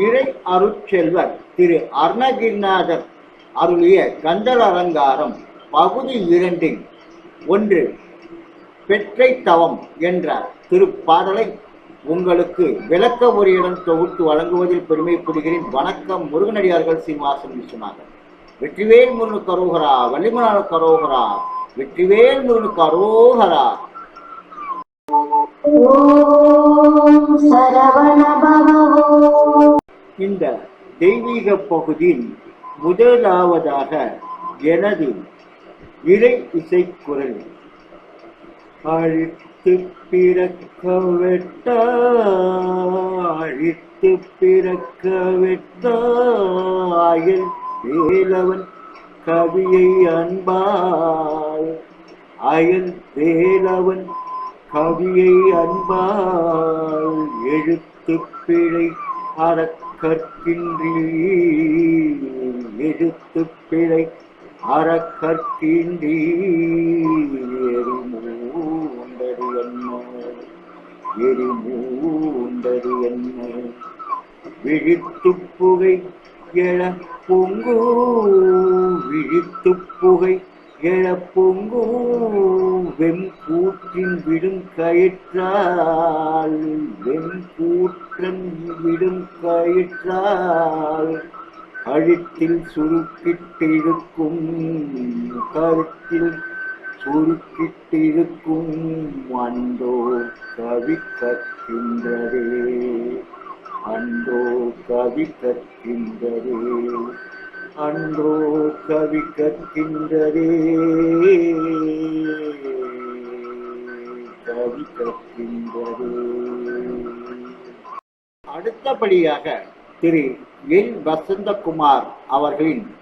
இறை அருட்செல்வர் திரு அருணகிரிநாதர் அருளிய கந்தல் அலங்காரம் பகுதி இரண்டின் ஒன்று பெற்றை தவம் என்ற திருப்பாடலை உங்களுக்கு விளக்க உரையுடன் தொகுத்து வழங்குவதில் பெருமைப்படுகிறேன் வணக்கம் முருகனடியார்கள் சீனிவாசன் விஸ்வநாதன். வெற்றிவேல் முருகனுக்கு கரோகரா வள்ளிமலான கரோகரா வெற்றிவேல் முருகனுக்கு கரோகரா. இந்த தெய்வீக பகுதியில் முதலாவதாக எனது இறை இசைக்குரல். அழித்து பிறக்க வெட்ட அழித்து பிறக்க வெட்ட அயல் வேலவன் கவியை அன்பால் அயல் வேலவன் கவியை அன்பால் எழுத்து பிழை அறக்கற்கின்றி எழுத்து பிழை அறக்கற்கின்றி எரிமூண்டது என்ன எரிமூண்டது என்ன விழித்து புகை எழ பொங்கு விழித்து புகை எழப்பொங்கும் பொங்கு வெண்கூற்றின் விடும் கயிற்றால் வெண்கூற்றன் விடும் கயிற்றால் கழுத்தில் சுருக்கிட்டிருக்கும் கருத்தில் சுருக்கிட்டிருக்கும் அந்தோ கவி கற்கின்றதே அன்றோ கவி கற்கின்றதே அன்றோ கவி கற்கின்றதே. கவி கற்கின்றதே. அடுத்தபடியாக திரு என் வசந்தகுமார் அவர்களின்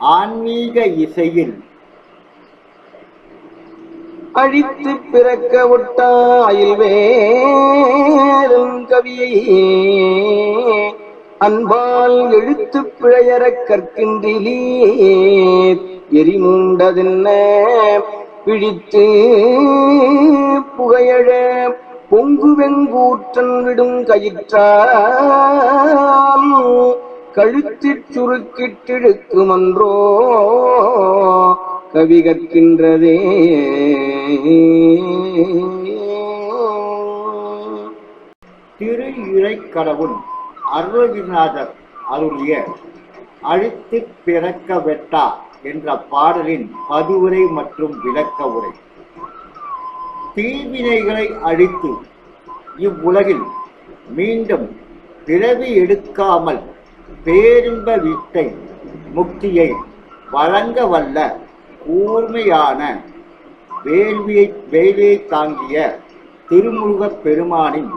ஆன்மீக இசையில் அழித்து பிறக்க விட்டாயில் வேறும் கவியை அன்பால் எழுத்து பிழையற கற்கின்றிலே எரிமூண்டதென்ன? பிழித்து புகையழ பொங்குவெங்கூற்றன் விடும் கயிற்றால் கழுத்திற் சுருக்கிட்டிழுக்குமன்றோ கவி கற்கின்றதே. திரு இறைக்கடவுள். அருணகிரிநாதர் அருளிய அழித்து பிறக்க வெட்டா என்ற பாடலின் பதிவுரை மற்றும் விளக்க உரை. தீவினைகளை அழித்து இவ்வுலகில் மீண்டும் பிறவி எடுக்காமல் பேரின்ப வீட்டை முக்தியை வழங்க வல்ல கூர்மையான வேள்வியை வேலையை தாங்கிய திருமுருகப் பெருமானின்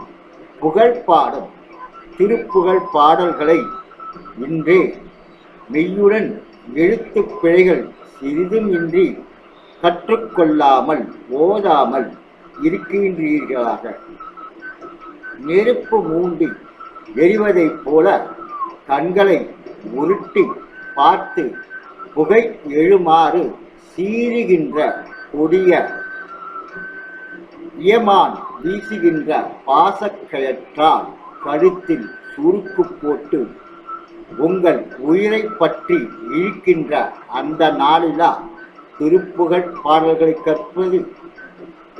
புகழ் பாடும் திருப்புகழ் பாடல்களை இன்றே மெய்யுடன் எழுத்துப் பிழைகள் சிறிதும் இன்றி கற்றுக்கொள்ளாமல் ஓதாமல் இருக்கின்றீர்களாக. நெருப்பு மூண்டி எரிவதைப் போல கண்களை உருட்டி பார்த்து புகை எழுமாறு சீறுகின்ற கொடிய இயமான் வீசுகின்ற பாசக்கயற்றால் கழுத்தில் சுருக்கு போட்டு உங்கள் உயிரை பற்றி இழுக்கின்ற அந்த நாளிலா திருப்புகழ் பாடல்களை கற்பது?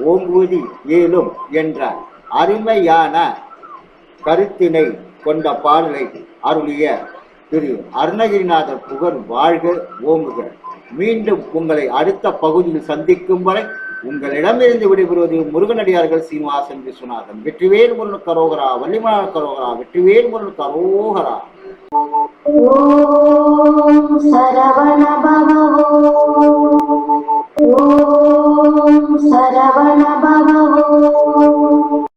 ஓங்குவது ஏலும் என்ற அருமையான கருத்தினை கொண்ட பாடலை அருளிய திரு அருணகிரிநாதர் புகழ் வாழ்க ஓங்குக. மீண்டும் உங்களை அடுத்த பகுதியில் சந்திக்கும் வரை உங்களிடமிருந்து விடைபெறுவது முருகனடியார்கள் சீனிவாசன் விஸ்வநாதன் வெற்றிவேல் முருகன் கரோகரா வள்ளிமலான கரோகரா வெற்றிவேல் முருகன் கரோகரா. சரவண